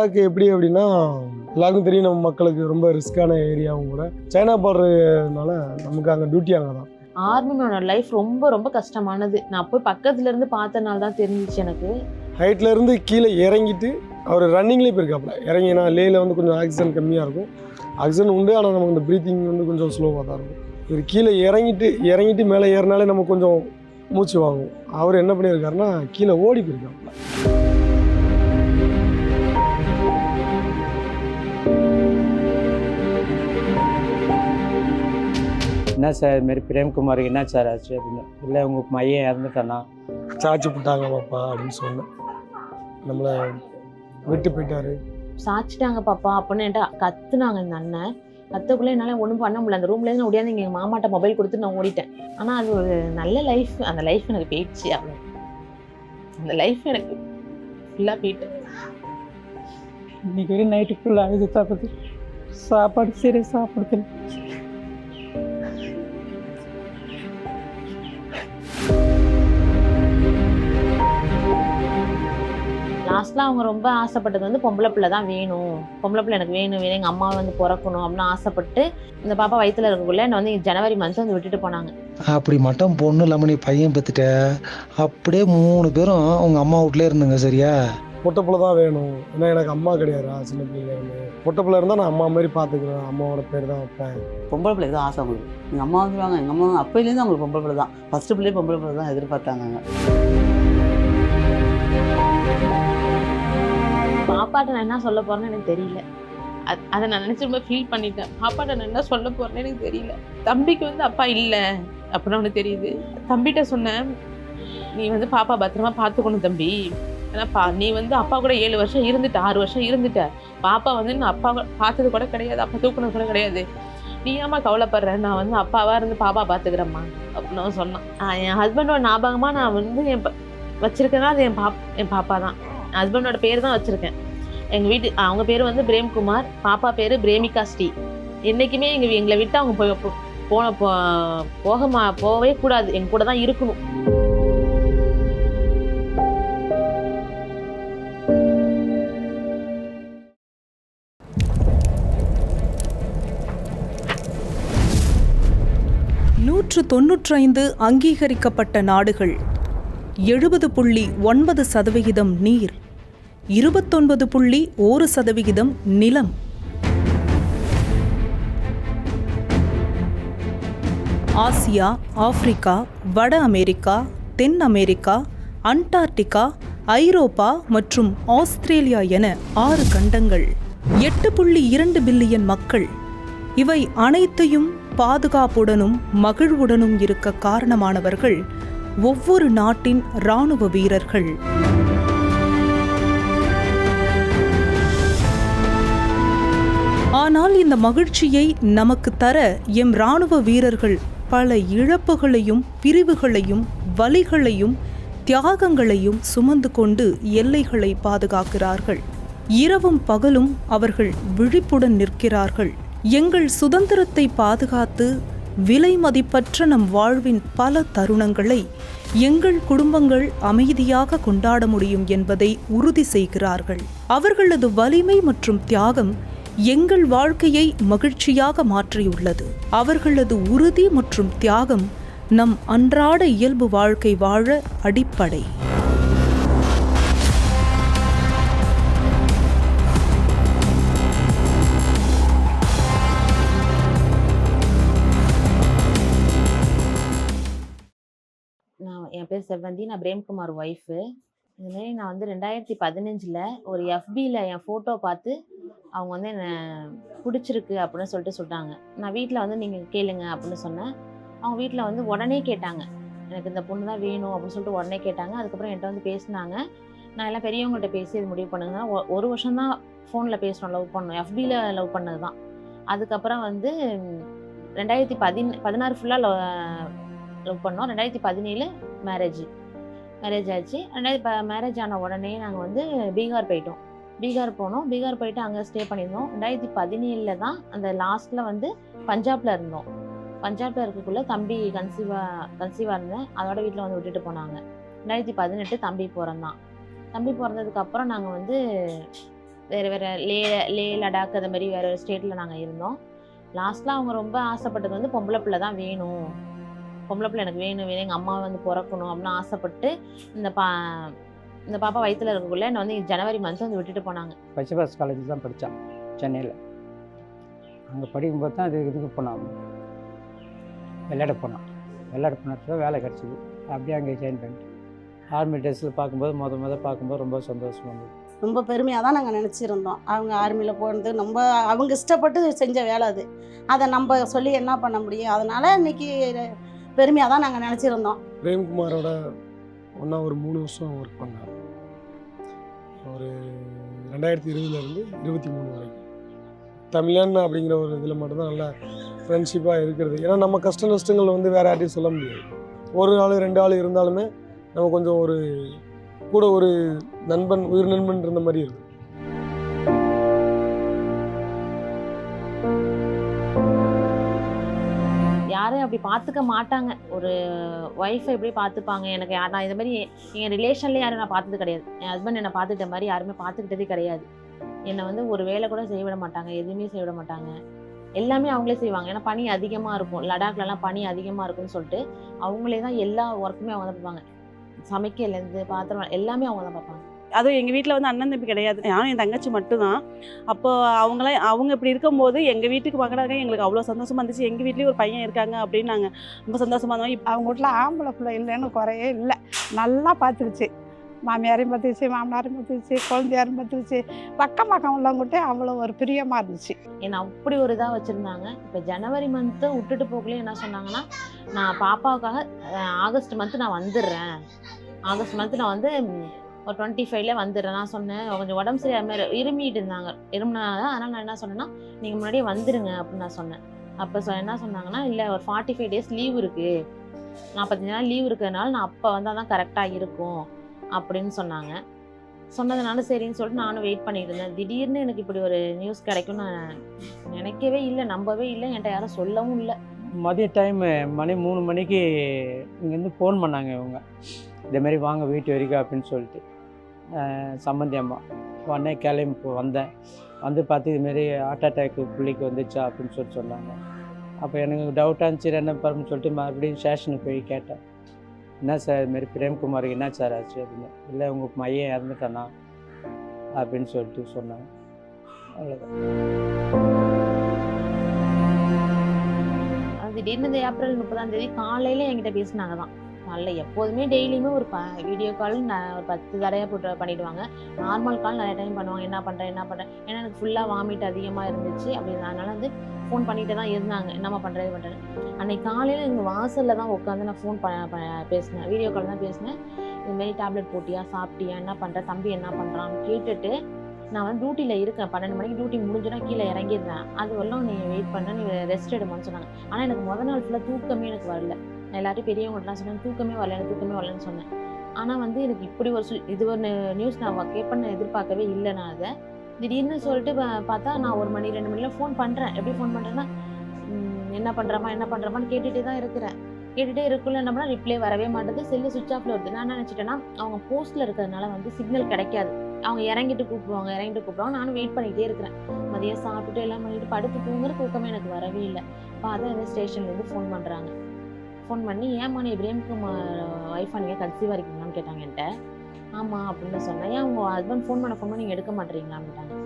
லடாக் எப்படி அப்படின்னா எல்லாருக்கும் தெரியும் நம்ம மக்களுக்கு ரொம்ப ரிஸ்க்கான ஏரியாவும் கூட. சைனா பார்டர்னால நமக்கு அங்கே டியூட்டி அங்கே தான். ஆர்மியோட லைஃப் ரொம்ப ரொம்ப கஷ்டமானது. நான் போய் பக்கத்துல இருந்து பார்த்தனால தான் தெரிஞ்சிச்சு எனக்கு. ஹைட்ல இருந்து கீழே இறங்கிட்டு அவர் ரன்னிங்லேயே போயிருக்காப்புல. இறங்கினா லேயில் வந்து கொஞ்சம் ஆக்சிஜன் கம்மியாக இருக்கும். ஆக்சிஜன் உண்டு ஆனால் நமக்கு இந்த ப்ரீத்திங் வந்து கொஞ்சம் ஸ்லோவாக தான் இருக்கும். இவர் கீழே இறங்கிட்டு இறங்கிட்டு மேலே ஏறினாலே நம்ம கொஞ்சம் மூச்சு வாங்கும். அவர் என்ன பண்ணியிருக்காருன்னா கீழே ஓடி போயிருக்காப்புல. என்ன சார் இதுமாரி பிரேம்குமாருக்கு என்ன சார் ஆச்சு அப்படின்னு. இல்லை உங்கள் பையன் இறந்துட்டானா? சாச்சி போட்டாங்க பாப்பா அப்படின்னு சொன்னேன். நம்மளை விட்டு போயிட்டாரு. சாச்சிட்டாங்க பாப்பா. அப்படின்னு என்கிட்ட கத்துனாங்க இந்த அண்ணன். கத்தக்குள்ளே என்னால் ஒன்றும் பண்ண முடியல. அந்த ரூம்லேருந்து ஓடியாந்து எங்கள் மாமாட்ட மொபைல் கொடுத்து நான் ஓடிட்டேன். ஆனால் அது ஒரு நல்ல லைஃப் அந்த லைஃப் எனக்கு போயிடுச்சு அவ்வளோ அந்த லைஃப் எனக்கு ஃபுல்லாக போயிட்டு. இன்னைக்கு வரைக்கும் நைட்டு ஃபுல்லாக அழுது சாப்பிடுது சாப்பாடு சரியாக சாப்பிடுது லாஸ்ட்ல அவங்க ரொம்ப ஆசைப்பட்டது வந்து பொம்பளை பிள்ளை தான் வேணும். பொம்பளை பிள்ளை எனக்கு வேணும் வேணும் எங்கள் அம்மா வந்து பிறக்கணும் அப்படின்னு ஆசைப்பட்டு இந்த பாப்பா வயித்துல இருக்கக்குள்ள என்னை வந்து ஜனவரி மந்த் வந்து விட்டுட்டு போனாங்க. அப்படி மட்டும் பொண்ணு இல்லாமல் நீ பையன் பெற்றுட்ட அப்படியே மூணு பேரும் உங்கள் அம்மா வீட்லயே இருந்துங்க சரியா? பொட்டப்பிள்ளை தான் வேணும். ஏன்னா எனக்கு அம்மா கிடையாதா சின்ன பிள்ளைங்க இருந்து. பொட்டப்பிள்ளை இருந்தால் நான் அம்மா மாதிரி பார்த்துக்குவேன் அம்மாவோட பேர் தான் வைப்பேன். பொம்பளை பிள்ளைக்கு தான் ஆசை அவங்களுக்கு. எங்கள் அம்மா வந்துருவாங்க. எங்கள் அம்மா அப்போலேருந்து அவங்களுக்கு பொம்பளை பிள்ளை தான். ஃபஸ்ட்டு பிள்ளை பொம்பளை பிள்ளை தான் எதிர்பார்த்தாங்க. பாப்பாட்ட நான் என்ன சொல்ல போறேன்னு எனக்கு தெரியல. அது அதை நான் நினைச்சு ரொம்ப ஃபீல் பண்ணிட்டேன். பாப்பாட்ட நான் என்ன சொல்ல போறேன்னு எனக்கு தெரியல. தம்பிக்கு வந்து அப்பா இல்லை அப்படின்னு அவனுக்கு தெரியுது. தம்பிகிட்ட சொன்னேன் நீ வந்து பாப்பா பத்திரமா பார்த்துக்கணும் தம்பி. ஏன்னா பா நீ வந்து அப்பா கூட ஏழு வருஷம் இருந்துட்ட ஆறு வருஷம் இருந்துட்ட. பாப்பா வந்து நான் அப்பா கூட பார்த்தது கூட கிடையாது அப்பா தூக்கணும் கூட கிடையாது. நீ ஏமா கவலைப்படுற? நான் வந்து அப்பாவாக இருந்து பாப்பா பார்த்துக்கிறேம்மா அப்படின்னு அவன் சொன்னான். என் ஹஸ்பண்டோட ஞாபகமாக நான் வந்து என் வச்சுருக்கேன்னா அது என் பாப் என் பாப்பா தான். ஹஸ்பண்டோட பேர் தான் வச்சுருக்கேன். எங்கள் வீட்டு அவங்க பேர் வந்து பிரேம்குமார் பாப்பா பேர் பிரேமிகா ஸ்ரீ. என்றைக்குமே எங்கள் எங்களை விட்டு அவங்க போய் போன போ- போக போகவே கூடாது. எங்க கூட தான் இருக்கணும். நூற்று தொன்னூற்றைந்து அங்கீகரிக்கப்பட்ட நாடுகள். எழுபது புள்ளி ஒன்பது சதவிகிதம் நீர். இருபத்தொன்பது புள்ளி ஒரு சதவிகிதம் நிலம். ஆசியா ஆப்பிரிக்கா வட அமெரிக்கா தென் அமெரிக்கா அண்டார்டிகா ஐரோப்பா மற்றும் ஆஸ்திரேலியா என ஆறு கண்டங்கள். எட்டு புள்ளி இரண்டு பில்லியன் மக்கள். இவை அனைத்தையும் பாதுகாப்புடனும் மகிழ்வுடனும் இருக்க காரணமானவர்கள் ஒவ்வொரு நாட்டின் இராணுவ வீரர்கள். ஆனால் இந்த மகிழ்ச்சியை நமக்கு தர எம் இராணுவ வீரர்கள் பல இழப்புகளையும் பிரிவுகளையும் வலிகளையும் தியாகங்களையும் சுமந்து கொண்டு எல்லைகளை பாதுகாக்கிறார்கள். இரவும் பகலும் அவர்கள் விழிப்புடன் நிற்கிறார்கள். எங்கள் சுதந்திரத்தை பாதுகாத்து விலை மதிப்பற்ற நம் வாழ்வின் பல தருணங்களை எங்கள் குடும்பங்கள் அமைதியாக கொண்டாட முடியும் என்பதை உறுதி செய்கிறார்கள். அவர்களது வலிமை மற்றும் தியாகம் எங்கள் வாழ்க்கையை மகிழ்ச்சியாக மாற்றியுள்ளது. அவர்களது உறுதி மற்றும் தியாகம் நம் அன்றாட இயல்பு வாழ்க்கை வாழ அடிப்படை. நான் என் பேர் செவ்வந்தி நான் பிரேம்குமார் ஒய்ஃபு இதுமாரி நான் வந்து ரெண்டாயிரத்தி பதினஞ்சில் ஒரு எஃபியில் என் ஃபோட்டோ பார்த்து அவங்க வந்து என்னை பிடிச்சிருக்கு அப்படின்னு சொல்லிட்டு சொல்கிறாங்க நான் வீட்டில் வந்து நீங்கள் கேளுங்க அப்படின்னு சொன்னேன். அவங்க வீட்டில் வந்து உடனே கேட்டாங்க. எனக்கு இந்த பொண்ணு தான் வேணும் அப்படின்னு சொல்லிட்டு உடனே கேட்டாங்க. அதுக்கப்புறம் என்கிட்ட வந்து பேசினாங்க. நான் எல்லாம் பெரியவங்கள்ட்ட பேசி இது முடிவு பண்ணுங்க ஒரு வருஷம் தான் ஃபோனில் பேசணும் லவ் பண்ணோம். எஃபியில் லவ் பண்ணது தான் அதுக்கப்புறம் வந்து ரெண்டாயிரத்தி பதின் பதினாறு ஃபுல்லாக லவ் லவ் பண்ணோம். ரெண்டாயிரத்தி பதினேழு மேரேஜ் மேரேஜ் ஆச்சு. ரெண்டாயிரத்தி மேரேஜ் ஆன உடனே நாங்கள் வந்து பீகார் போயிட்டோம். பீகார் போனோம். பீகார் போயிட்டு அங்கே ஸ்டே பண்ணியிருந்தோம். ரெண்டாயிரத்தி பதினேழில் தான் அந்த லாஸ்ட்டில் வந்து பஞ்சாப்ல இருந்தோம். பஞ்சாப்ல இருக்கக்குள்ள தம்பி கன்சீவா கன்சீவாக இருந்தேன். அதோட வீட்டில் வந்து விட்டுட்டு போனாங்க. ரெண்டாயிரத்தி பதினெட்டு தம்பி பிறந்தான். தம்பி பிறந்ததுக்கப்புறம் நாங்கள் வந்து வேறு வேறு லே லே லடாக் அது மாதிரி வேறு ஸ்டேட்டில் நாங்கள் இருந்தோம். லாஸ்ட்டில் அவங்க ரொம்ப ஆசைப்பட்டது வந்து பொம்பளை பிள்ளை தான் வேணும். பொம்பளை பிள்ளை எனக்கு வேணும் வேணும் எங்கள் அம்மா வந்து பிறக்கணும் அப்படின்னு ஆசைப்பட்டு இந்த பா இந்த பாப்பா வயித்துல இருக்கக்குள்ள என்னை வந்து ஜனவரி மந்த் வந்து விட்டுட்டு போனாங்க. பச்சைபாஸ் காலேஜ் தான் படித்தான் சென்னையில். அங்கே படிக்கும்போது தான் இது இதுக்கு போனான். விளையாட போனான். விளையாட போனப்போ வேலை கிடச்சிது. அப்படியே அங்கே ஜாயின் பண்ணிட்டேன் ஆர்மி ட்ரெஸ்ஸில் பார்க்கும்போது முத முத பார்க்கும்போது ரொம்ப சந்தோஷமாக இருந்தது. ரொம்ப பெருமையாக தான் நாங்கள் நினச்சிருந்தோம். அவங்க ஆர்மியில் போனது ரொம்ப அவங்க இஷ்டப்பட்டு செஞ்ச வேலை அது. அதை நம்ம சொல்லி என்ன பண்ண முடியும்? அதனால் இன்னைக்கு பெருமையாக தான் நாங்கள் நினச்சிருந்தோம். பிரேம்குமாரோட ஒன்றா ஒரு மூணு வருஷம் ஒர்க் பண்ணார். ஒரு ரெண்டாயிரத்தி இருபதுலேருந்து இருபத்தி மூணு வரைக்கும். தமிழன் அப்படிங்கிற ஒரு இதில் மட்டும்தான் நல்லா ஃப்ரெண்ட்ஷிப்பாக இருக்கிறது. ஏன்னா நம்ம கஷ்ட நஷ்டங்கள் வந்து வேறு யார்ட்டையும் சொல்ல முடியாது. ஒரு ஆள் ரெண்டு ஆள் இருந்தாலுமே நம்ம கொஞ்சம் ஒரு கூட ஒரு நண்பன் உயிர் நண்பன் இருந்த மாதிரி இருக்கும். அப்படி பார்த்துக்க மாட்டாங்க. ஒரு ஒய்ஃபை எப்படி பார்த்துப்பாங்க எனக்கு நான் இது மாதிரி எங்கள் ரிலேஷன்லேயே யாரும் நான் பார்த்தது கிடையாது. என் ஹஸ்பண்ட் என்னை பார்த்துக்கிட்ட மாதிரி யாருமே பார்த்துக்கிட்டதே கிடையாது. என்னை வந்து ஒரு வேலை கூட செய்ய விட மாட்டாங்க. எதுவுமே செய்ய விட மாட்டாங்க. எல்லாமே அவங்களே செய்வாங்க. ஏன்னா பனி அதிகமாக இருக்கும். லடாக்லலாம் பனி அதிகமாக இருக்கும்னு சொல்லிட்டு அவங்களே தான் எல்லா ஒர்க்குமே அவங்க தான் பார்ப்பாங்க சமைக்கலேருந்து பாத்திரம் எல்லாமே அவங்க தான் பார்ப்பாங்க அதுவும் எங்கள் வீட்டில் வந்து அண்ணன் தம்பி கிடையாது. நானும் என் தங்கச்சி மட்டும்தான். அப்போ அவங்களாம் அவங்க இப்படி இருக்கும்போது எங்கள் வீட்டுக்கு மகனாக எங்களுக்கு அவ்வளோ சந்தோஷமா இருந்துச்சு. எங்கள் வீட்லேயும் ஒரு பையன் இருக்காங்க அப்படின்னு நாங்கள் ரொம்ப சந்தோஷமா இருந்தோம். இப்ப அவங்க வீட்டில் ஆம்பளை பிள்ளை இல்லைன்னு குறையே இல்லை. நல்லா பார்த்துருச்சு மாமியாரையும் பார்த்துருச்சு மாமனாரையும் பார்த்துருச்சு குழந்தையாரையும் பார்த்துருச்சு பக்கம் பக்கம் உள்ளவங்ககிட்ட அவ்வளோ ஒரு பிரியமாக இருந்துச்சு. என்னை அப்படி ஒரு இதாக வச்சுருந்தாங்க. இப்போ ஜனவரி மந்த்து விட்டுட்டு போகலையே என்ன சொன்னாங்கன்னா நான் பாப்பாவுக்காக ஆகஸ்ட் மந்த்து நான் வந்துடுறேன். ஆகஸ்ட் மந்த்து நான் வந்து ஒரு டுவெண்ட்டி ஃபைவ்ல வந்துடுறேன். நான் சொன்னேன் கொஞ்சம் உடம்பு சரியாக மாதிரி இருமிட்டு இருந்தாங்க இருமினாங்க. அதனால் நான் என்ன சொன்னேன்னா நீங்கள் முன்னாடியே வந்துடுங்க அப்படின்னு நான் சொன்னேன். அப்போ சொ என்ன சொன்னாங்கன்னா இல்லை ஒரு ஃபார்ட்டி ஃபைவ் டேஸ் லீவ் இருக்குது நாற்பத்தஞ்சு நாள் லீவ் இருக்கிறதுனால நான் அப்போ வந்தால் தான் கரெக்டாக இருக்கும் அப்படின்னு சொன்னாங்க. சொன்னதுனால சரின்னு சொல்லிட்டு நானும் வெயிட் பண்ணிட்டு இருந்தேன். திடீர்னு எனக்கு இப்படி ஒரு நியூஸ் கிடைக்கும்னு நான் நினைக்கவே இல்லை நம்பவே இல்லை. என்கிட்ட யாரும் சொல்லவும் இல்லை. மதிய டைமு மணி மூணு மணிக்கு இங்கேருந்து ஃபோன் பண்ணாங்க இவங்க. இதேமாரி வாங்க வீட்டு வரைக்கும் அப்படின்னு சொல்லிட்டு. சம்மந்தி அம்மா. உடனே கிளம்பி வந்தேன். வந்து பார்த்து இதுமாரி ஹார்ட் அட்டாக்கு பிள்ளைக்கு வந்துச்சா? அப்படின்னு சொல்லி சொன்னாங்க. அப்போ எனக்கு டவுட்டாக இருந்துச்சு என்ன பரம்னு சொல்லிட்டு மறுபடியும் ஸ்டேஷனுக்கு போய் கேட்டேன். என்ன சார் இதுமாரி பிரேம்குமாருக்கு என்ன சார் ஆச்சு? அப்படின்னு. இல்லை உங்கள் மையம் இறந்துட்டானா? அப்படின்னு சொல்லிட்டு சொன்னாங்க. அவ்வளோதான் திடீர்னு இந்த ஏப்ரல் முப்பதாம் தேதி காலையில என்கிட்ட பேசினாங்க தான். காலைல எப்போதுமே டெய்லியுமே ஒரு ப வீடியோ கால் நான் ஒரு பத்து தடவை போட்டு பண்ணிடுவாங்க. நார்மல் கால் நிறைய டைம் பண்ணுவாங்க. என்ன பண்ணுறேன் என்ன பண்ணுறேன் ஏன்னா எனக்கு ஃபுல்லாக வாமிட் அதிகமாக இருந்துச்சு. அப்படி அதனால வந்து ஃபோன் பண்ணிட்டு தான் இருந்தாங்க. என்னம்மா பண்ணுறது பண்ணுறேன் அன்னைக்கு காலையில் எங்கள் வாசலில் தான் உட்காந்து நான் ஃபோன் ப ப- பேசினேன். வீடியோ கால் தான் பேசினேன். இதுமாரி டேப்லெட் போட்டியா சாப்பிட்டியா என்ன பண்ணுற தம்பி என்ன பண்ணுறான்னு கேட்டுட்டு நான் வந்து டியூட்டியில் இருக்கேன். பன்னெண்டு மணிக்கு டியூட்டி முடிஞ்சுனா கீழே இறங்கிடுறேன். அது வரலாம் நீ வெயிட் பண்ண நீ ரெஸ்ட் எடுமான்னு சொன்னாங்க. ஆனால் எனக்கு முதல் நாள் ஃபுல்லாக தூக்கமே எனக்கு வரல. நான் எல்லாரும் பெரியவங்கள்ட்டலாம் சொன்னேன் தூக்கமே வரல எனக்கு தூக்கமே வரலன்னு சொன்னேன். ஆனால் வந்து எனக்கு இப்படி ஒரு சொல் இது ஒரு நியூஸ் நான் கேட்பேன்னு எதிர்பார்க்கவே இல்லை நான் அதை. திடீர்னு சொல்லிட்டு பார்த்தா நான் ஒரு மணி ரெண்டு மணிலாம் ஃபோன் பண்ணுறேன் எப்படி ஃபோன் பண்ணுறேன்னா என்ன பண்ணுறமா என்ன பண்ணுறமான்னு கேட்டுகிட்டே தான் இருக்கிறேன். கேட்டுகிட்டே இருக்குள்ள என்ன பண்ணால் ரிப்ளை வரவே மாட்டேது. செல்லு சுவிச் ஆஃப்ல வருது. நான் என்ன நினச்சிட்டேன்னா அவங்க போஸ்ட்டில் இருக்கிறதுனால வந்து சிக்னல் கிடைக்காது. அவங்க இறங்கிட்டு கூப்பிடுவாங்க. இறங்கிட்டு கூப்பிடுவாங்க. நானும் வெயிட் பண்ணிகிட்டே இருக்கிறேன். மதியம் சாப்பிட்டுட்டு எல்லாம் பண்ணிட்டு படுத்து தூங்குற தூக்கமே எனக்கு வரவே இல்லை. பார்த்தா இந்த ஸ்டேஷன்லேருந்து ஃபோன் பண்ணுறாங்க ஃபோன் பண்ணி ஏம்மா நீ பிரேம்குமார் ஒய்ஃப் நீங்கள் கன்சீவாக இருக்கீங்களான்னு கேட்டாங்க என்கிட்ட. ஆமாம் அப்படின்னு சொன்னேன் ஏன் உங்கள் ஹஸ்பண்ட் ஃபோன் பண்ண ஃபோன் பண்ணி நீங்கள் எடுக்க மாட்டீங்களா அப்படின்ட்டாங்க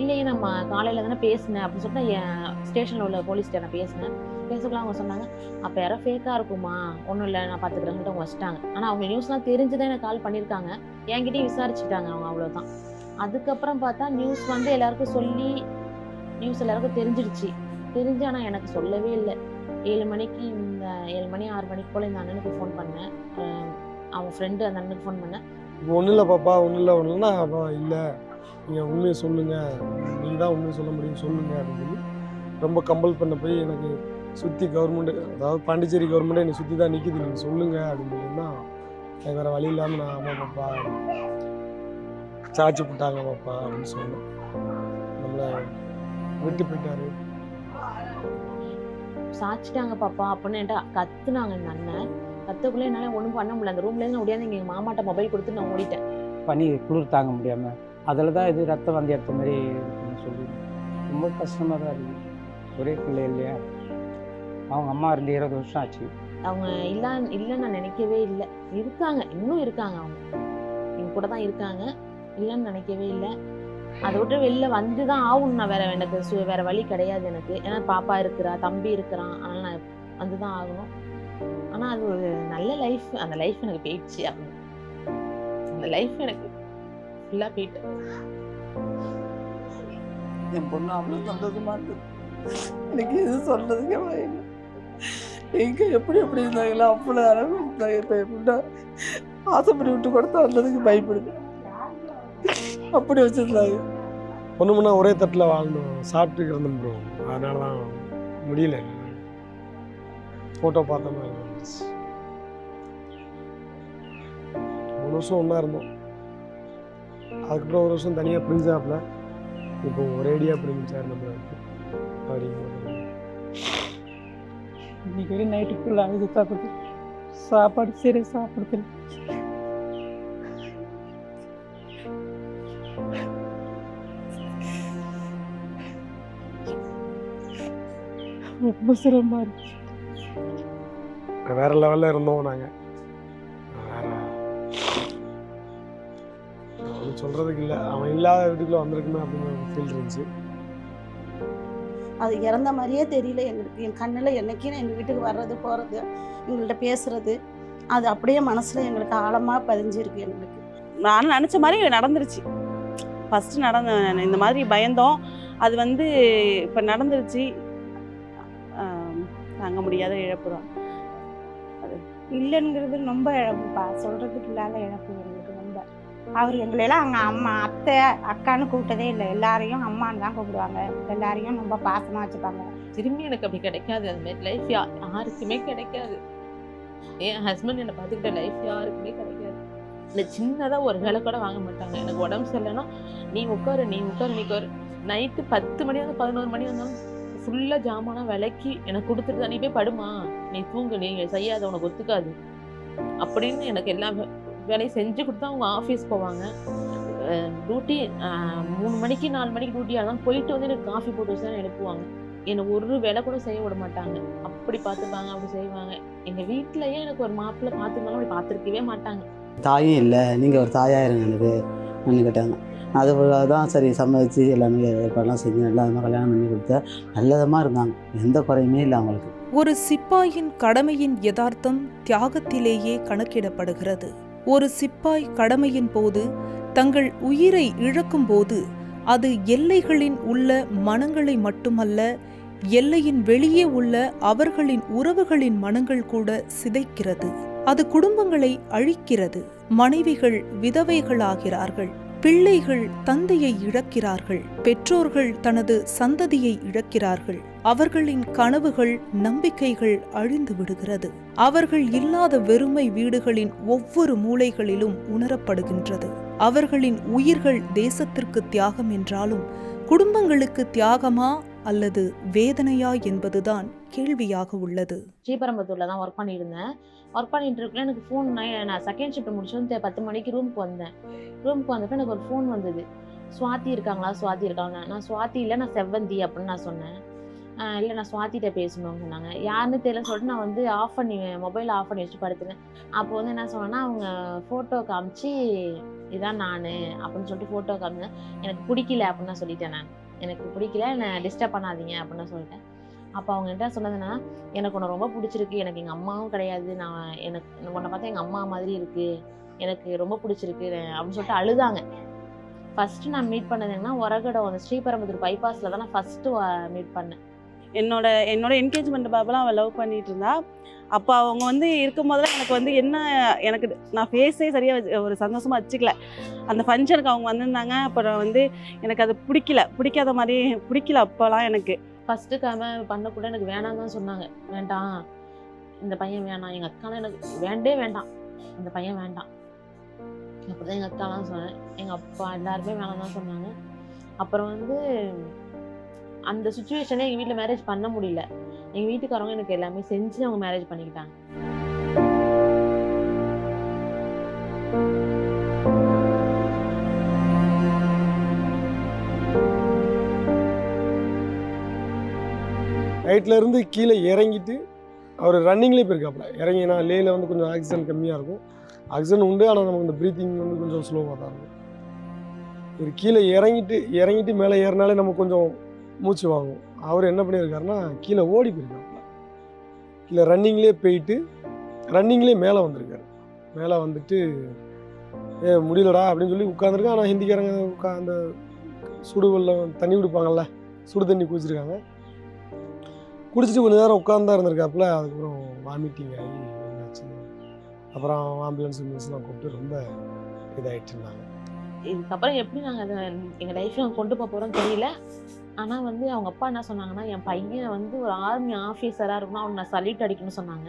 இல்லையே நம்ம காலையில் தானே பேசினேன் அப்படின்னு சொல்லிட்டு என் ஸ்டேஷனில் உள்ள போலீஸ்கிட்ட நான் பேசினேன். பேசக்கலாம் அவங்க சொன்னாங்க அப்போ யாரோ ஃபேக்காக இருக்குமா? ஒன்றும் இல்லை நான் பார்த்துக்கிறேன் அவங்க வச்சிட்டாங்க. ஆனால் அவங்க நியூஸ்லாம் தெரிஞ்சு தான் எனக்கு கால் பண்ணியிருக்காங்க என்கிட்டயும் விசாரிச்சுட்டாங்க அவங்க அவ்வளோதான் அதுக்கப்புறம் பார்த்தா நியூஸ் வந்து எல்லாருக்கும் சொல்லி நியூஸ் எல்லாருக்கும் தெரிஞ்சிடுச்சு. தெரிஞ்சு ஆனால் எனக்கு சொல்லவே இல்லை. ஏழு மணிக்கு இந்த ஏழு மணி ஆறு மணிக்கு போல் இந்த அண்ணனுக்கு ஃபோன் பண்ணேன். அவன் அவங்க ஃப்ரெண்டு அந்த அண்ணனுக்கு ஃபோன் பண்ணேன். ஒன்றும் இல்லை பாப்பா ஒன்றும் இல்லை ஒன்றும் இல்லை. நீங்கள் உண்மையை சொல்லுங்கள் நீங்கள் தான் உண்மையை சொல்ல முடியும் சொல்லுங்கள் அப்படின்னு சொல்லி ரொம்ப கம்பல் பண்ண போய் எனக்கு சுற்றி கவர்மெண்ட் அதாவது பாண்டிச்சேரி கவர்மெண்ட்டே என்னை சுற்றி தான் நிற்கிது நீங்கள் சொல்லுங்கள் அப்படின்னு சொல்லி தான் எனக்கு வேறு வழி இல்லாமல் நான் ஆமாம் பாப்பா சார்ஜ் போட்டாங்க பாப்பா அப்படின்னு சொன்னேன். நம்மளை விட்டு போயிட்டாரு. சாச்சிட்டாங்க பாப்பா அப்படின்னு என்கிட்ட கத்துனாங்க இந்த அண்ணன். கத்துக்குள்ளே என்னால் ஒன்றும் பண்ண முடியல. அந்த ரூம்லேருந்து நான் முடியாது எங்கள் மாமாட்ட மொபைல் கொடுத்து நான் ஓடிட்டேன். பனி குளிர் தாங்க முடியாமல் அதில் தான் இது ரத்தம் வந்து எடுத்த மாதிரி இருக்குன்னு சொல்லி ரொம்ப கஷ்டமாக தான் இருக்குது ஒரே பிள்ளை இல்லையா? அவங்க அம்மா இருந்து இருபது வருஷம் ஆச்சு. அவங்க இல்லா இல்லைன்னு நான் நினைக்கவே இல்லை. இருக்காங்க. இன்னும் இருக்காங்க அவங்க. என் கூட தான் இருக்காங்க. இல்லைன்னு நினைக்கவே இல்லை. அதை விட்டு வெளில வந்து தான் ஆகணும். நான் வேற எனக்கு வேற வழி கிடையாது எனக்கு. ஏன்னா பாப்பா இருக்கிறா தம்பி இருக்கிறான். அதனால நான் வந்து தான் ஆகணும். ஆனால் அது ஒரு நல்ல லைஃப் அந்த லைஃப் எனக்கு போயிடுச்சு அப்படின்னு. அந்த லைஃப் எனக்கு ஃபுல்லாக போயிட்டு. என் பொண்ணு அவ்வளோ சந்தோஷமா இருக்குது எனக்கு எது சொல்றதுக்கே பயங்க எங்க எப்படி எப்படி இருந்தாங்களோ அவ்வளோ அளவு இருந்தாங்க இப்போ எப்படின்னா ஆசைப்படி விட்டு கொடுத்தா வந்ததுக்கு பயப்படுது. அப்படி வச்சிருந்தாங்க. பொண்ணு முன்னா ஒரே தட்டில் வாழ்ந்தோம் சாப்பிட்டு கிடந்தோம் ப்ரோ அதனால தான் முடியல. ஃபோட்டோ பார்த்த மாதிரி இருந்துச்சு. மூணு வருஷம் ஒன்றா இருந்தோம். அதுக்கப்புறம் ஒரு வருஷம் தனியாக பிரிஞ்சாப்புல. இப்போ ஒரேடியாக பிரிஞ்சார் நம்ம அப்படிங்கிறது இன்னைக்கு வரையும் நைட்டுக்குள்ள அழுது சாப்பிடுது. சாப்பாடு சரி சாப்பிடுது. ரொம்ப சிரமமாக இருக்கு. வேற லெவலில் இருந்தோம் நாங்கள் சொல்கிறதுக்கு இல்லை. அவன் இல்லாத வீட்டுக்குள்ளே வந்திருக்குமே அப்படின்னு ஃபீல் இருந்துச்சு. அது இறந்த மாதிரியே தெரியல. எங்களுக்கு என் கண்ணில் என்னைக்கும் எங்கள் வீட்டுக்கு வர்றது போகிறது எங்கள்கிட்ட பேசுறது அது அப்படியே மனசில் எங்களுக்கு ஆழமாக பதிஞ்சிருக்கு எங்களுக்கு. நான் நினச்ச மாதிரி நடந்துருச்சு. ஃபஸ்ட்டு நடந்த இந்த மாதிரி பயந்தோம். அது வந்து இப்போ நடந்துருச்சு. தாங்க முடியாத இழப்பு தான். இல்லைங்கிறது ரொம்ப இழப்புப்பா சொல்கிறதுக்கு இல்லாத இழப்பு அவர் எங்களையெல்லாம் அவங்க அம்மா அத்தை அக்கான்னு கூப்பிட்டதே இல்லை. எல்லாரையும் அம்மான்னு தான் கூப்பிடுவாங்க. எல்லாரையும் ரொம்ப பாசமாக வச்சுப்பாங்க. திரும்பி எனக்கு அப்படி கிடைக்காது. அந்த மாதிரி லைஃப் யாருக்குமே கிடைக்காது. என் ஹஸ்பண்ட் என்னை பார்த்துக்கிட்ட லைஃப் யாருக்குமே கிடைக்காது. இந்த சின்னதாக ஒரு வேலை கூட வாங்க மாட்டாங்க. எனக்கு உடம்பு சரியில்லைன்னா நீ உட்காரு நீ உட்காரு நீ உட்காரு. நைட்டு பத்து மணி வந்து பதினோரு மணி வந்தாலும் ஃபுல்லாக ஜாமானாக விலைக்கு எனக்கு கொடுத்துட்டு தான் நீ போய் படுமா நீ தூங்கு. நீ செய்யாத உனக்கு ஒத்துக்காது. அப்படின்னு எனக்கு எல்லாமே வே- வேலையும் செஞ்சு கொடுத்தா அவங்க ஆஃபீஸ் போவாங்க. டியூட்டி மூணு மணிக்கு நாலு மணிக்கு டியூட்டியாக இருந்தாலும் போயிட்டு வந்து எனக்கு காஃபி போட்டு வச்சு தான் எழுப்புவாங்க. என்னை ஒரு வேலை கூட செய்ய விட மாட்டாங்க. அப்படி பார்த்துப்பாங்க அப்படி செய்வாங்க. எங்கள் வீட்டிலயே எனக்கு ஒரு மாப்பிள்ளை பார்த்துருந்தாலும் அப்படி பார்த்துருக்கவே மாட்டாங்க. தாயும் இல்லை. நீங்கள் ஒரு தாயாக இருங்க எனக்கு பண்ணி கேட்டாங்க. அது தான் சரி சம்மதிச்சு எல்லாமே ஏற்பாடெல்லாம் செஞ்சு நல்லா விதமாக கல்யாணம் பண்ணி கொடுத்தேன் நல்ல விதமாக இருந்தாங்க. எந்த குறையுமே இல்லை அவங்களுக்கு. ஒரு சிப்பாயின் கடமையின் யதார்த்தம் தியாகத்திலேயே கணக்கிடப்படுகிறது. ஒரு சிப்பாய் கடமையின் போது தங்கள் உயிரை இழக்கும்போது அது எல்லைகளின் உள்ள மனங்களை மட்டுமல்ல எல்லையின் வெளியே உள்ள அவர்களின் உறவுகளின் மனங்கள் கூட சிதைக்கிறது. அது குடும்பங்களை அழிக்கிறது. மனைவிகள் விதவைகளாகிறார்கள். பிள்ளைகள் தந்தையை இழக்கிறார்கள். பெற்றோர்கள் தனது சந்ததியை இழக்கிறார்கள். அவர்களின் கனவுகள் நம்பிக்கைகள் அழிந்து விடுகிறது. அவர்கள் இல்லாத வெறுமை வீடுகளின் ஒவ்வொரு மூலைகளிலும் உணரப்படுகின்றது. அவர்களின் உயிர்கள் தேசத்திற்கு தியாகம் என்றாலும் குடும்பங்களுக்கு தியாகமா அல்லது வேதனையா என்பதுதான் கேள்வியாக உள்ளது. ஸ்ரீபெரும்புத்தூர்ல தான் ஒர்க் பண்ணியிருந்தேன். ஒர்க் பண்ணிட்டு இருக்கல எனக்கு ஃபோன் நான் செகண்ட் ஷிஃப்ட் முடிச்சோன்னு பத்து மணிக்கு ரூமுக்கு வந்தேன். ரூமுக்கு வந்தப்ப எனக்கு ஒரு ஃபோன் வந்தது. சுவாதி இருக்காங்களா? சுவாதி இருக்காங்க நான் சுவாதி இல்லை நான் செவ்வந்தி அப்படின்னு நான் சொன்னேன். இல்லை நான் சுவாத்திட்ட பேசணும்னு சொன்னாங்க. யாருன்னு தெரியல சொல்லிட்டு நான் வந்து ஆஃப் பண்ணி மொபைல் ஆஃப் பண்ணி வச்சு படுத்துனேன் அப்போ வந்து என்ன சொன்னேன்னா அவங்க ஃபோட்டோ காமிச்சு இதான் நான் அப்படின்னு சொல்லிட்டு ஃபோட்டோ காமிச்சேன். எனக்கு பிடிக்கல அப்படின்னு நான் சொல்லிட்டேன் நான். எனக்கு பிடிக்கல என்னை டிஸ்டர்ப் பண்ணாதீங்க அப்படின்னு நான் சொல்லிட்டேன். அப்போ அவங்க என்ன சொன்னதுன்னா எனக்கு உன்னை ரொம்ப பிடிச்சிருக்கு. எனக்கு எங்கள் அம்மாவும் கிடையாது. நான் எனக்கு உன்னை பார்த்தா எங்கள் அம்மா மாதிரி இருக்குது எனக்கு ரொம்ப பிடிச்சிருக்கு அப்படின்னு சொல்லிட்டு அழுதாங்க. ஃபஸ்ட்டு நான் மீட் பண்ணதுங்கன்னா உரகடம் அந்த ஸ்ரீபெரும்புத்தூர் பைபாஸில் தான் நான் ஃபஸ்ட்டு மீட் பண்ணேன். என்னோட என்னோட என்கேஜ்மெண்ட் பாபெல்லாம் அவள் லவ் பண்ணிட்டு இருந்தா. அப்போ அவங்க வந்து இருக்கும்போதெல்லாம் எனக்கு வந்து என்ன எனக்கு நான் ஃபேஸே சரியாக ஒரு சந்தோஷமா வச்சுக்கல. அந்த ஃபங்க்ஷனுக்கு அவங்க வந்திருந்தாங்க. அப்புறம் வந்து எனக்கு அது பிடிக்கல. பிடிக்காத மாதிரி பிடிக்கல அப்போலாம் எனக்கு. ஃபஸ்ட்டு காம பண்ணக்கூட எனக்கு வேணாம் தான் சொன்னாங்க. வேண்டாம். இந்த பையன் வேணாம். எங்கள் அக்காலாம் எனக்கு வேண்டே வேண்டாம். இந்த பையன் வேண்டாம். அப்படிதான் எங்கள் அக்காலாம் சொன்னேன். எங்கள் அப்பா எல்லாருமே வேணாம் தான் சொன்னாங்க. அப்புறம் வந்து அந்த சுச்சுவேஷனே எங்கள் வீட்டில் மேரேஜ் பண்ண முடியல. எங்கள் வீட்டுக்காரவங்க எனக்கு எல்லாமே செஞ்சு அவங்க மேரேஜ் பண்ணிக்கிட்டாங்க. ஹைட்லேருந்து கீழே இறங்கிட்டு அவர் ரன்னிங்லேயே போயிருக்காப்புல. இறங்கினா லேயில் வந்து கொஞ்சம் ஆக்சிஜன் கம்மியாக இருக்கும். ஆக்சிஜன் உண்டு ஆனால் நமக்கு இந்த ப்ரீத்திங் வந்து கொஞ்சம் ஸ்லோவாக தான் இருக்கும். இவர் கீழே இறங்கிட்டு இறங்கிட்டு மேலே ஏறினாலே நமக்கு கொஞ்சம் மூச்சு வாங்கும் அவர் என்ன பண்ணியிருக்காருன்னா கீழே ஓடி போயிருக்காப்புல கீழே ரன்னிங்லேயே போயிட்டு ரன்னிங்லேயே மேலே வந்திருக்காரு. மேலே வந்துட்டு ஏ முடியலடா அப்படின்னு சொல்லி உட்காந்துருக்கேன் ஆனால் ஹிந்திக்காரங்க உட்கா அந்த சுடு வெள்ளம் தண்ணி குடிப்பாங்கள்ல சுடு தண்ணி குடிச்சிருக்காங்க. குடிச்சிட்டு கொஞ்ச நேரம் உட்காந்தா இருந்திருக்காப்புல. அதுக்கப்புறம் வாமிட்டிங் ஆகி என்னாச்சு? அப்புறம் ஆம்புலன்ஸ் மிஸ்லாம் கூப்பிட்டு ரொம்ப இதாகிட்டுருந்தாங்க இதுக்கப்புறம் எப்படி நாங்கள் அதை எங்கள் லைஃப்பில் கொண்டு போக போகிறோம்னு தெரியல. ஆனால் வந்து அவங்க அப்பா என்ன சொன்னாங்கன்னா என் பையன் வந்து ஒரு ஆர்மி ஆஃபீஸராக இருக்கணும். அவனை நான் சல்யூட் அடிக்கணும்னு சொன்னாங்க.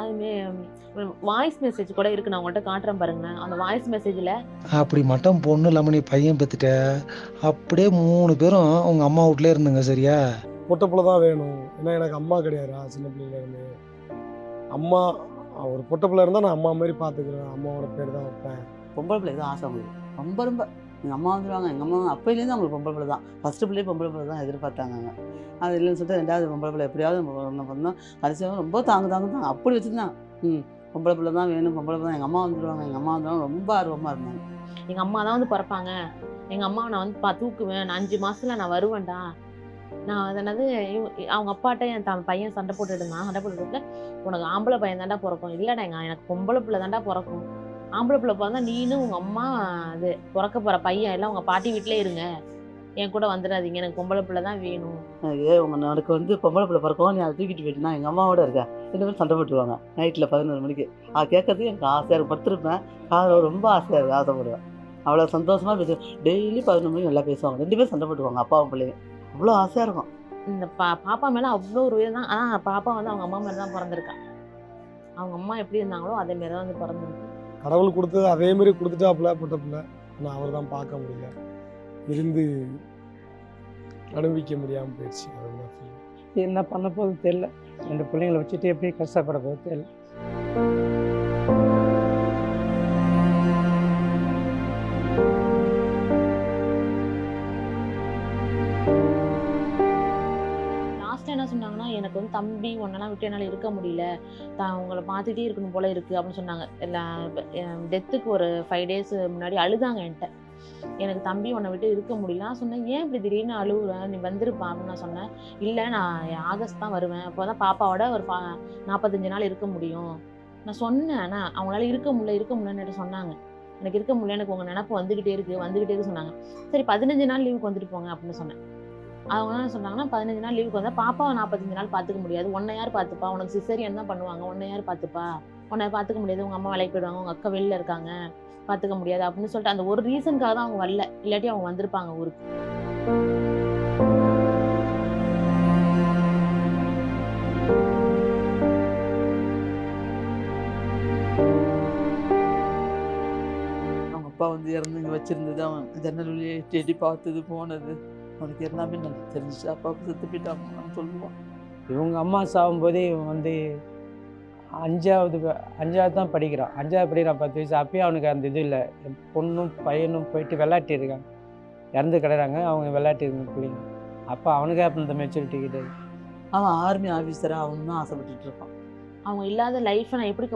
அதுமே வாய்ஸ் மெசேஜ் கூட இருக்கு. நான் உங்கள்கிட்ட காட்டுறேன் பாருங்களேன். அந்த வாய்ஸ் மெசேஜில் அப்படி மட்டும் பொண்ணு இல்லாமல் நீ பையன் பெற்றுட்ட அப்படியே மூணு பேரும் உங்கள் அம்மா வீட்லேயே இருந்துங்க சரியா? பொட்டப்புள்ள தான் வேணும். ஏன்னா எனக்கு அம்மா கிடையாதுடா சின்ன பிள்ளையில இருந்து. அம்மா ஒரு பொட்டப்புள்ள இருந்தால் நான் அம்மா மாதிரி பார்த்துக்கிறேன் அம்மாவோட பேர் தான் வைப்பேன். பொம்பளை பிள்ளை தான் ஆசை ரொம்ப ரொம்ப. எங்கள் அம்மா வந்துடுவாங்க எங்கள் அம்மா அப்போலேருந்து அவங்களுக்கு பொம்பளை பிள்ளை தான். ஃபஸ்ட்டு பிள்ளையே பொம்பளை பிள்ளை தான் எதிர்பார்த்தாங்க. அது இல்லைன்னு சொல்லிட்டு ரெண்டாவது பொம்பளை பிள்ளை எப்படியாவது நம்ம ஒன்று பண்ணோம் கடைசியாக ரொம்ப தாங்க தாங்க தான். அப்படி வச்சுருந்தாங்க ம் பொம்பளை பிள்ளை தான் வேணும் பொம்பளை பிள்ளை தான். எங்கள் அம்மா வந்துடுவாங்க எங்கள் அம்மா வந்துடுவாங்க ரொம்ப ஆர்வமாக இருந்தாங்க. எங்கள் அம்மா தான் வந்து பிறப்பாங்க. எங்கள் அம்மாவை நான் வந்து பா தூக்குவேன். நான் அஞ்சு மாதத்தில் நான் வருவேன்டா. நான் அது என்னது அவங்க அப்பாட்ட என் தன் பையன் சண்டை போட்டுட்டு இருந்தான். சண்டை போட்டுட்டு உனக்கு ஆம்பளை பையன் தாண்டா பிறக்கும். இல்லைடா எங்க எனக்கு பொம்பளை பிள்ளை தாண்டா பிறக்கும். ஆம்பளை பிள்ளை பிறந்தா நீனும் உங்க அம்மா அது பிறக்க போற பையன். எல்லாம் உங்க பாட்டி வீட்டிலே இருங்க. என் கூட வந்துடாதீங்க. எனக்கு பொம்பளை பிள்ளை தான் வேணும். ஏ உங்கள் நாளுக்கு வந்து பொம்பளை பிள்ளை பிறக்கும். நீ அதை தூக்கிட்டு போயிட்டுனா எங்கள் அம்மாவோட இருக்கேன் ரெண்டு பேரும் சண்டை போட்டுருவாங்க. நைட்டில் பதினோரு மணிக்கு. அது கேட்கறதுக்கு எனக்கு ஆசையாக இருக்கும் படுத்திருப்பேன். காதில் ரொம்ப ஆசையாக இருக்குது ஆசைப்படுவேன். அவ்வளோ சந்தோஷமாக பேசு. டெய்லி பதினொரு மணிக்கு நல்லா பேசுவாங்க. ரெண்டு பேரும் சண்டை போட்டுருவாங்க. அப்பாவும் பிள்ளைங்க அவ்வளோ ஆசையாக இருக்கும். இந்த பா பாப்பா மேல அவ்வளோ ஒரு உயிர் தான். ஆனா பாப்பா வந்து அவங்க அம்மா மேல தான் பிறந்திருக்கா. அவங்க அம்மா எப்படி இருந்தாங்களோ அதே மாதிரி தான் வந்து பிறந்திருக்கு. கடவுள் கொடுத்தது அதேமாரி கொடுத்துட்டாப்புல பொட்டப்புல. ஆனால் அவர் தான் பார்க்க முடியல. இருந்து அனுபவிக்க முடியாமல் போயிடுச்சு. அவர் என்ன பண்ண போகுது தெரியல. ரெண்டு பிள்ளைங்களை வச்சுட்டு எப்படி கஷ்டப்பட போகுது தெரியல. எனக்கு வந்து தம்பி ஒன்னெல்லாம் விட்டு என்னால் இருக்க முடியல. தான் உங்களை பார்த்துட்டே இருக்கணும் போல இருக்குது அப்படின்னு சொன்னாங்க. எல்லாம் டெத்துக்கு ஒரு ஃபைவ் டேஸ் முன்னாடி அழுதாங்க என்கிட்ட. எனக்கு தம்பி உன்னை விட்டு இருக்க முடியல. நான் சொன்னேன் ஏன் இப்படி திடீர்னு அழுகுறேன் நீ வந்திருப்பா அப்படின்னு நான் சொன்னேன். இல்லை நான் ஆகஸ்ட் தான் வருவேன். அப்போ தான் பாப்பாவோட ஒரு பா நாற்பத்தஞ்சு நாள் இருக்க முடியும். நான் சொன்னேன். ஆனால் அவங்களால இருக்க முடியல இருக்க முடியலன்னு சொன்னாங்க. எனக்கு இருக்க முடியல. எனக்கு உங்கள் நினப்பு வந்துக்கிட்டே இருக்குது வந்துக்கிட்டே இருக்கு சொன்னாங்க. சரி பதினஞ்சு நாள் லீவுக்கு வந்துட்டு போங்க அப்படின்னு சொன்னேன். அவங்க என்ன சொன்னாங்கன்னா பதினஞ்சு நாள் லீவுக்கு வந்தால் பாப்பாவை நாற்பத்தஞ்சு நாள் பார்த்துக்க முடியாது. உன்னை யார் பார்த்துப்பா உனக்கு சிசரியன் தான் பண்ணுவாங்க. உன்னை யார் பார்த்துப்பா உன்னை பார்த்துக்க முடியாது. உங்கள் அம்மா வேலைக்கு போயிடுவாங்க. உங்கள் அக்கா வெளில இருக்காங்க. பார்த்துக்க முடியாது அப்படின்னு சொல்லிட்டு அந்த ஒரு ரீசனுக்காக தான் அவங்க வரல. இல்லாட்டி அவங்க வந்திருப்பாங்க ஊருக்கு. அவங்க அப்பா வந்து இறந்து இங்கே வச்சிருந்தது. அவன் ஜன்னல் வழியை தேடி பார்த்தது போனது. அவனுக்கு எல்லாமே நல்லா தெரிஞ்சிச்சு. அப்பாவுக்கு செத்து போயிட்டாங்க. சொல்லுவான் இவங்க அம்மா சாகும்போதே இவன் வந்து அஞ்சாவது அஞ்சாவது தான் படிக்கிறான். அஞ்சாவது படிக்கிறான் பத்து வயசு. அப்பயே அவனுக்கு அந்த இது இல்லை. பொண்ணும் பையனும் போயிட்டு விளையாட்டி இருக்காங்க. இறந்து கிடறாங்க அவங்க விளையாட்டி இருந்த பிள்ளைங்க. அப்போ அவனுக்கு அப்போ இந்த மெச்சூரிட்டி கிடையாது அவன் ஆர்மி ஆஃபீஸராக அவன் தான் ஆசைப்பட்டுட்டு இருப்பான் அவங்க இல்லாத லைஃப்பை நான் எப்படி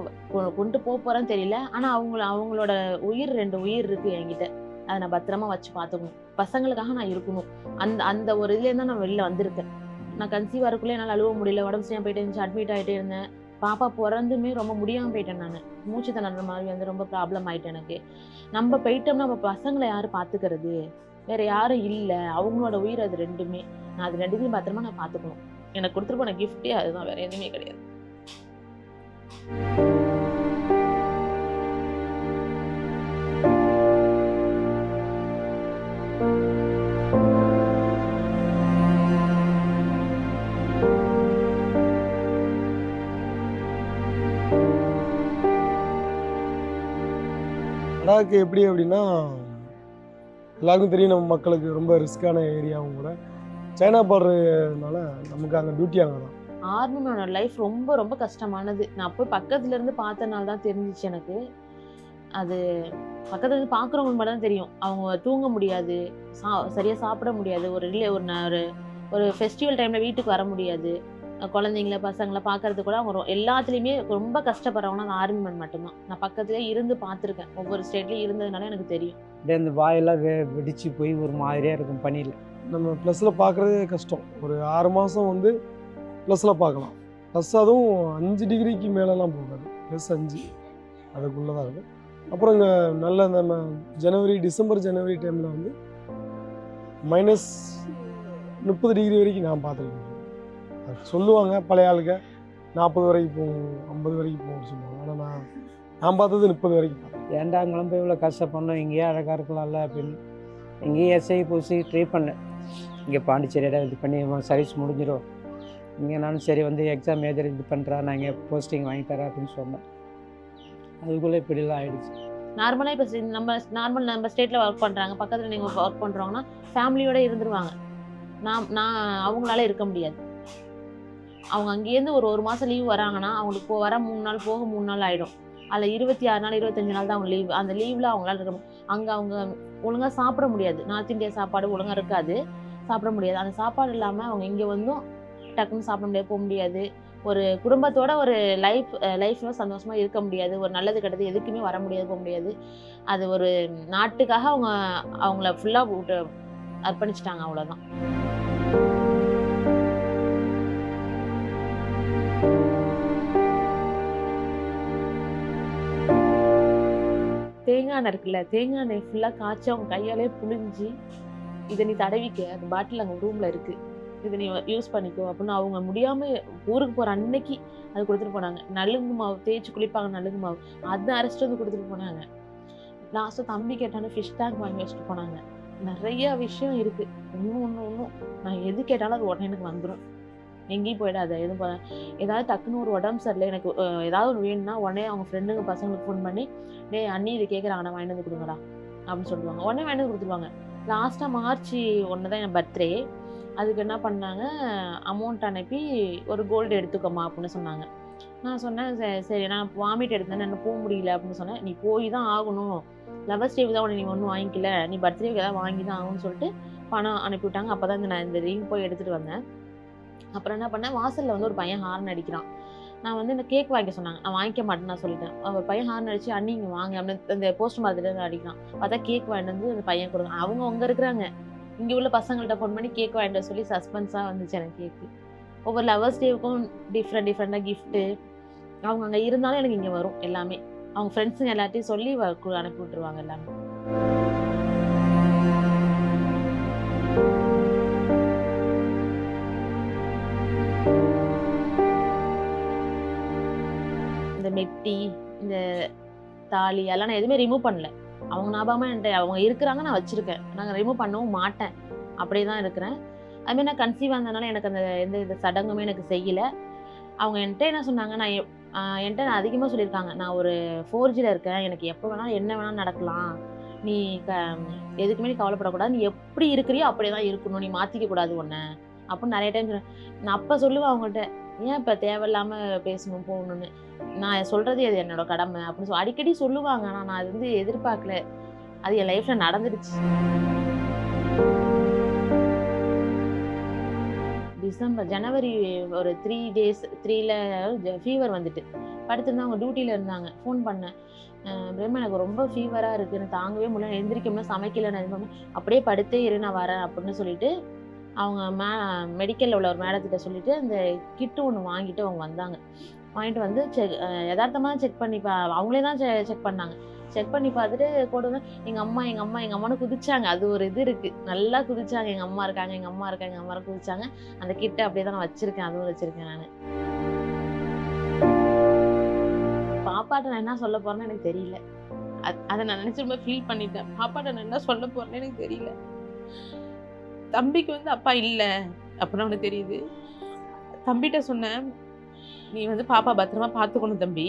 கொண்டு போக போறேன்னு தெரியல. ஆனால் அவங்கள அவங்களோட உயிர் ரெண்டு உயிர் இருக்கு என்கிட்ட. அதை நான் பத்திரமா வச்சு பார்த்துக்கணும். பசங்களுக்காக நான் இருக்கணும். அந்த அந்த ஒரு இதுலேருந்து தான் நான் வெளில வந்திருக்கேன். நான் கன்சீவ் வரக்குள்ளே என்னால் அழுவ முடியல உடம்பு சரியாக போயிட்டு இருந்துச்சு அட்மிட் ஆகிட்டே இருந்தேன். பாப்பா பிறந்துமே ரொம்ப முடியாமல் போயிட்டேன் நான். மூச்சு திணற மாதிரி வந்து ரொம்ப ப்ராப்ளம் ஆயிட்டு எனக்கு. நம்ம போயிட்டோம்னா நம்ம பசங்களை யார் பார்த்துக்கிறது? வேற யாரும் இல்லை. அவங்களோட உயிர் அது ரெண்டுமே. நான் அது ரெண்டுத்தையும் பத்திரமா நான் பார்த்துக்கணும். எனக்கு கொடுத்துட்டு போன கிஃப்டே அதுதான் வேற எதுவுமே கிடையாது. லடாக் எப்படி அப்படின்னா எல்லாருக்கும் தெரியும் நம்ம மக்களுக்கு ரொம்ப ரிஸ்க்கான ஏரியாவும் கூட. சைனா போடுறதுனால நமக்கு அங்கே டியூட்டி அங்கே தான். ஆர்மியோட லைஃப் ரொம்ப ரொம்ப கஷ்டமானது. நான் போய் பக்கத்துல இருந்து பார்த்தனால தான் தெரிஞ்சிச்சு எனக்கு. அது பக்கத்துல இருந்து பார்க்குறவங்களுக்கு மட்டும் தான் தெரியும். அவங்க தூங்க முடியாது சா சரியா சாப்பிட முடியாது. ஒரு ரிலே ஒரு ஒரு ஒரு ஃபெஸ்டிவல் டைமில் வீட்டுக்கு வர முடியாது. குழந்தைங்கள பசங்களை பார்க்கறது கூட அவங்க எல்லாத்துலேயுமே ரொம்ப கஷ்டப்படுறவங்க அந்த ஆர்மி மேன் மட்டும்தான். நான் பக்கத்துலேயே இருந்து பார்த்துருக்கேன். ஒவ்வொரு ஸ்டேட்லேயும் இருந்ததுனால எனக்கு தெரியும். அப்படியே அந்த வாயெல்லாம் வே வெடிச்சு போய் ஒரு மாதிரியாக இருக்கும் பனியில். நம்ம ப்ளஸில் பார்க்குறதே கஷ்டம். ஒரு ஆறு மாதம் வந்து ப்ளஸில் பார்க்கலாம் ப்ளஸ் அதுவும் அஞ்சு டிகிரிக்கு மேலெலாம் போகாது. ப்ளஸ் அஞ்சு. அதுக்குள்ளே தான் இருக்கும். அப்புறம் இங்கே நல்ல நம்ம ஜனவரி டிசம்பர் ஜனவரி டைமில் வந்து மைனஸ் முப்பது டிகிரி வரைக்கும் நான் பார்த்துருக்கேன். சொல்லுவாங்க பழைய ஆளுங்க. நாற்பது வரைக்கும் போகும் ஐம்பது வரைக்கும் போகும்னு சொல்லுவாங்க. ஆனால் நான் நான் பார்த்தது முப்பது வரைக்கும் பார்த்தேன் ஏன்டா அங்கெல்லாம் போய் இவ்வளோ கஷ்டப்படணும்? இங்கேயே அழகாக இருக்கலாம்ல அப்படின்னு. இங்கேயே எஸ்ஐ பூசி ட்ரை பண்ணேன். இங்கே பாண்டிச்சேரியிட இது பண்ணி சர்வீஸ் முடிஞ்சிடும் இங்கே நானும் சரி வந்து எக்ஸாம் எழுதி இது பண்ணுறேன் நான் இங்கே போஸ்டிங் வாங்கி தரேன் அப்படின்னு சொன்னேன். அதுக்குள்ளே இப்படிலாம் ஆயிடுச்சு. நார்மலாக இப்போ நம்ம நார்மல் நம்ம ஸ்டேட்டில் ஒர்க் பண்ணுறாங்க பக்கத்தில் நீங்கள் ஒர்க் பண்ணுறவங்கன்னா ஃபேமிலியோட இருந்துருவாங்க. நான் நான் அவங்களால இருக்க முடியாது. அவங்க அங்கேருந்து ஒரு ஒரு மாதம் லீவ் வராங்கன்னா அவங்களுக்கு வர மூணு நாள் போக மூணு நாள் ஆகிடும் அதில் இருபத்தி ஆறு நாள் இருபத்தஞ்சு நாள் தான் அவங்க லீவ் அந்த லீவில் அவங்களால இருக்க முடியும். அங்கே அவங்க ஒழுங்காக சாப்பிட முடியாது. நார்த் இந்தியா சாப்பாடு ஒழுங்காக இருக்காது. சாப்பிட முடியாது. அந்த சாப்பாடு இல்லாமல் அவங்க இங்கே வந்தும் டக்குன்னு சாப்பிட முடியாது போக முடியாது. ஒரு குடும்பத்தோட ஒரு லைஃப் லைஃப்பில் சந்தோஷமாக இருக்க முடியாது. ஒரு நல்லது கெட்டது எதுக்குமே வர முடியாது போக முடியாது. அது ஒரு நாட்டுக்காக அவங்க அவங்கள ஃபுல்லாக அர்ப்பணிச்சிட்டாங்க அவ்வளோதான் தேங்காய் எண்ணெய் இருக்குல்ல தேங்காய் எண்ணெய் ஃபுல்லாக காய்ச்சி அவங்க கையாலே புழிஞ்சு இதை நீ தடவிக்க அந்த பாட்டில் அங்கே ரூமில் இருக்குது இதை நீ யூஸ் பண்ணிக்கோ அப்படின்னு அவங்க முடியாமல் ஊருக்கு போகிற அன்னைக்கு அது கொடுத்துட்டு போனாங்க. நலுங்கு மாவு தேய்ச்சி குளிப்பாங்க நலுங்கு மாவு. அதை அரைச்சிட்டு வந்து கொடுத்துட்டு போனாங்க. லாஸ்ட்டாக தம்பி கேட்டாலும் ஃபிஷ் டேங்க் வாங்கி வச்சுட்டு போனாங்க. நிறைய விஷயம் இருக்குது இன்னும் ஒன்று ஒன்றும் நான் எது கேட்டாலும் அது உடனே எனக்கு வந்துடும் எங்கேயும் போயிடாத எதுவும் போ- ஏதாவது டக்குன்னு ஒரு உடம்பு சரியில்லை எனக்கு ஏதாவது ஒரு வேணும்னா உடனே அவங்க ஃப்ரெண்டுங்க பசங்களுக்கு ஃபோன் பண்ணி டேய் அண்ணி இது கேட்குறாங்கண்ணா வாங்கிட்டு வந்து கொடுங்கடா அப்படின்னு சொல்லுவாங்க. உடனே வாங்கிட்டு வந்து கொடுத்துருவாங்க. லாஸ்ட்டாக மார்ச் ஒன்று தான் என் பர்த்டே அதுக்கு என்ன பண்ணாங்க அமௌண்ட் அனுப்பி ஒரு கோல்டு எடுத்துக்கோமா அப்படின்னு சொன்னாங்க. நான் சொன்னேன் "சரி, சரி நான் வாமிட் எடுத்தேன் என்ன போக முடியல அப்படின்னு சொன்னேன். நீ போய் தான் ஆகணும். லவர்ஸ் ஸ்டேவ் தான் உடனே நீ ஒன்றும் வாங்கிக்கல. நீ பர்த்டேக்கு ஏதாவது வாங்கி தான் ஆகணும்னு சொல்லிட்டு பணம் அனுப்பிவிட்டாங்க அப்போ தான் இந்த நான் இந்த ரிங் போய் எடுத்துகிட்டு வந்தேன். அப்புறம் என்ன பண்ணேன்? வாசலில் வந்து ஒரு பையன் ஹார்ன் அடிக்கிறான். நான் வந்து இந்த கேக் வாங்கிக்க சொன்னாங்க. நான் வாங்கிக்க மாட்டேன்னு நான் சொல்லிட்டேன். அவர் பையன் ஹார்ன் அடிச்சு அண்ணி இங்கே வாங்க. அப்படின்னு அந்த போஸ்ட் மாதிரி அடிக்கிறான். பார்த்தா கேக் வாங்கிட்டு வந்து அந்த பையன் கொடுங்க அவங்க அங்கே இருக்கிறாங்க. இங்கே உள்ள பசங்கள்கிட்ட ஃபோன் பண்ணி கேக் வாங்கிட்டு சொல்லி சஸ்பென்ஸாக வந்துச்சு எனக்கு கேக்கு ஒவ்வொரு லவர்ஸ் டேவுக்கும் டிஃப்ரெண்ட் டிஃப்ரெண்ட்டாக கிஃப்ட்டு அவங்க அங்கே இருந்தாலும் எனக்கு இங்கே வரும் எல்லாமே. அவங்க ஃப்ரெண்ட்ஸுங்க எல்லாத்தையும் சொல்லி அனுப்பி விட்ருவாங்க எல்லாமே. மெட்டி இந்த தாலி அதெல்லாம் நான் எதுவுமே ரிமூவ் பண்ணல. அவங்க ஞாபகமாக என்கிட்ட அவங்க இருக்கிறாங்க நான் வச்சுருக்கேன். நான் ரிமூவ் பண்ணவும் மாட்டேன். அப்படியே தான் இருக்கிறேன் அதுமாதிரி நான் கன்சீவ் ஆனதுனால எனக்கு அந்த எந்த இந்த சடங்குமே எனக்கு செய்யலை. அவங்க என்கிட்ட என்ன சொன்னாங்க நான் என்கிட்ட நான் அதிகமாக சொல்லியிருக்காங்க. நான் ஒரு ஃபோர்ஜியில் இருக்கேன். எனக்கு எப்போ வேணாலும் என்ன வேணாலும் நடக்கலாம். நீ க எதுக்குமே நீ கவலைப்படக்கூடாது. நீ எப்படி இருக்கிறியோ அப்படியே தான் இருக்கணும். நீ மாற்றிக்க கூடாது ஒன்று அப்படின்னு நிறைய டைம் சொன்னேன் நான் அப்போ சொல்லுவேன் அவங்கள்ட்ட. ஏன் இப்போ தேவையில்லாமல் பேசணும் போகணும்னு? நான் சொல்கிறது அது என்னோட கடமை? அப்படின்னு சொல்லி அடிக்கடி சொல்லுவாங்க. ஆனால் நான் அது வந்து எதிர்பார்க்கல. அது என் லைஃப்பில் நடந்துடுச்சு. டிசம்பர் ஜனவரி ஒரு த்ரீ டேஸ் த்ரீல ஃபீவர் வந்துட்டு. படுத்திருந்தா அவங்க டியூட்டியில் இருந்தாங்க. ஃபோன் பண்ணேன். அஹ் பிரேமா எனக்கு ரொம்ப ஃபீவராக இருக்குது எனக்கு தாங்கவே முடியல. எந்திரிக்க முடியல சமைக்கல நான் அப்படியே படுத்தே இரு நான் வரேன் அப்படின்னு சொல்லிட்டு அவங்க மே மெடிக்கலில் உள்ள ஒரு மேடத்திட்ட சொல்லிட்டு அந்த கிட்டு ஒன்று வாங்கிட்டு அவங்க வந்தாங்க. வாங்கிட்டு வந்து செக் யதார்த்தமாக செக் பண்ணி பா அவங்களே தான் செக் பண்ணாங்க. செக் பண்ணி பார்த்துட்டு கூட எங்கள் அம்மா எங்கள் அம்மா எங்கள் அம்மானு குதிச்சாங்க. அது ஒரு இது இருக்குது நல்லா குதிச்சாங்க. எங்கள் அம்மா இருக்காங்க எங்கள் அம்மா இருக்காங்க எங்கள் அம்மா குதிச்சாங்க. அந்த கிட்ட அப்படியே தான் நான் வச்சுருக்கேன். அதுவும் வச்சுருக்கேன் நான். பாப்பாட்ட நான் என்ன சொல்ல போகிறேன்னு எனக்கு தெரியல. அதை நான் நினச்சி ரொம்ப ஃபீல் பண்ணிட்டேன். பாப்பாட்ட நான் என்ன சொல்ல போகிறேன்னு எனக்கு தெரியல. தம்பிக்கு வந்து அப்பா இல்லை அப்படின்னு அவனுக்கு தெரியுது. தம்பிகிட்ட சொன்னேன் நீ வந்து பாப்பா பத்திரமா பார்த்துக்கணும் தம்பி.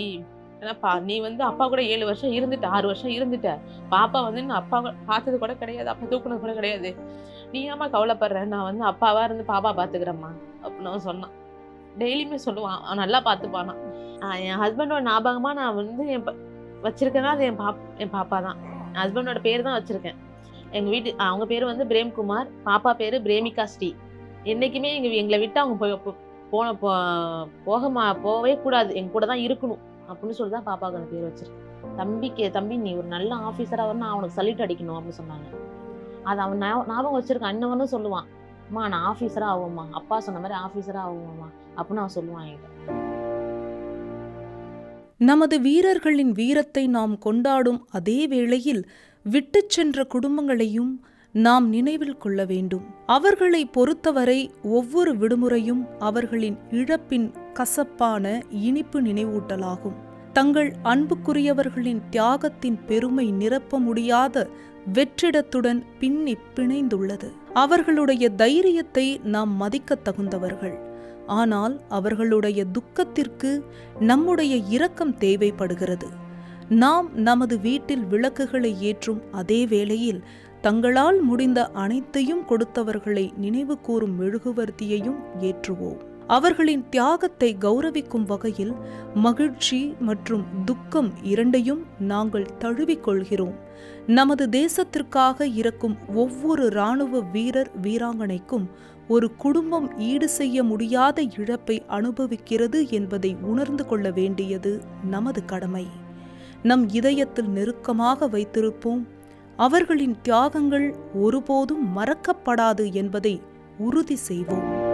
ஏன்னா பா நீ வந்து அப்பா கூட ஏழு வருஷம் இருந்துட்ட ஆறு வருஷம் இருந்துட்ட. பாப்பா வந்து நான் அப்பா கூட பார்த்தது கூட கிடையாது அப்பா தூக்குனது கூட கிடையாது. நீ ஏமா கவலைப்படுற? நான் வந்து அப்பாவா இருந்து பாப்பா பார்த்துக்கிறேம்மா அப்படின்னு அவன் சொன்னான். டெய்லியுமே சொல்லுவான் அவன் நல்லா பார்த்துப்பானா என் ஹஸ்பண்டோட ஞாபகமாக நான் வந்து என் வச்சிருக்கேன்னா அது என் பாப் என் பாப்பா தான் என் ஹஸ்பண்டோட பேர் தான் வச்சுருக்கேன். எங்கள் வீட்டு அவங்க பேர் வந்து பிரேம்குமார் பாப்பா பேர் பிரேமிகா ஸ்ரீ. என்றைக்குமே எங்கள் எங்களை விட்டு அவங்க போய் போ- போன போகமா போகவே கூடாது. எங்க கூட தான் இருக்கணும் அப்படின்னு சொல்லி தான் பாப்பாவுக்கு அந்த பேர் வச்சிருக்கேன் தம்பிக்கு தம்பி நீ ஒரு நல்ல ஆஃபீஸராக வரணும் நான் அவனுக்கு சல்யூட் அடிக்கணும் அப்படின்னு சொன்னாங்க. அது அவன் ஞாபகம் வச்சிருக்கான் அண்ணவனும் சொல்லுவான். அம்மா நான் ஆஃபீஸராக ஆகும்மா. அப்பா சொன்ன மாதிரி ஆஃபீஸராக ஆகும்மா அப்படின்னு அவன் சொல்லுவான் என்கிட்ட. நமது வீரர்களின் வீரத்தை நாம் கொண்டாடும் அதே வேளையில் விட்டுச் சென்ற குடும்பங்களையும் நாம் நினைவில் கொள்ள வேண்டும். அவர்களை பொறுத்தவரை ஒவ்வொரு விடுமுறையும் அவர்களின் இழப்பின் கசப்பான இனிப்பு நினைவூட்டலாகும். தங்கள் அன்புக்குரியவர்களின் தியாகத்தின் பெருமை நிரப்ப முடியாத வெற்றிடத்துடன் பின்னி பிணைந்துள்ளது. அவர்களுடைய தைரியத்தை நாம் மதிக்கத் தகுந்தவர்கள். ஆனால் அவர்களுடைய துக்கத்திற்கு நம்முடைய இரக்கம் தேவைப்படுகிறது. நாம் நமது வீட்டில் விளக்குகளை ஏற்றும் அதே வேளையில் தங்களால் முடிந்த அனைத்தையும் கொடுத்தவர்களை நினைவு கூறும் மெழுகுவர்த்தியையும் ஏற்றுவோம். அவர்களின் தியாகத்தை கௌரவிக்கும் வகையில் மகிழ்ச்சி மற்றும் துக்கம் இரண்டையும் நாங்கள் தழுவிக்கொள்கிறோம் நமது தேசத்திற்காக இறக்கும் ஒவ்வொரு இராணுவ வீரர் வீராங்கனைக்கும் ஒரு குடும்பம் ஈடு செய்ய முடியாத இழப்பை அனுபவிக்கிறது என்பதை உணர்ந்து கொள்ள வேண்டியது நமது கடமை. நம் இதயத்தில் நெருக்கமாக வைத்திருப்போம். அவர்களின் தியாகங்கள் ஒருபோதும் மறக்கப்படாது என்பதை உறுதி செய்வோம்.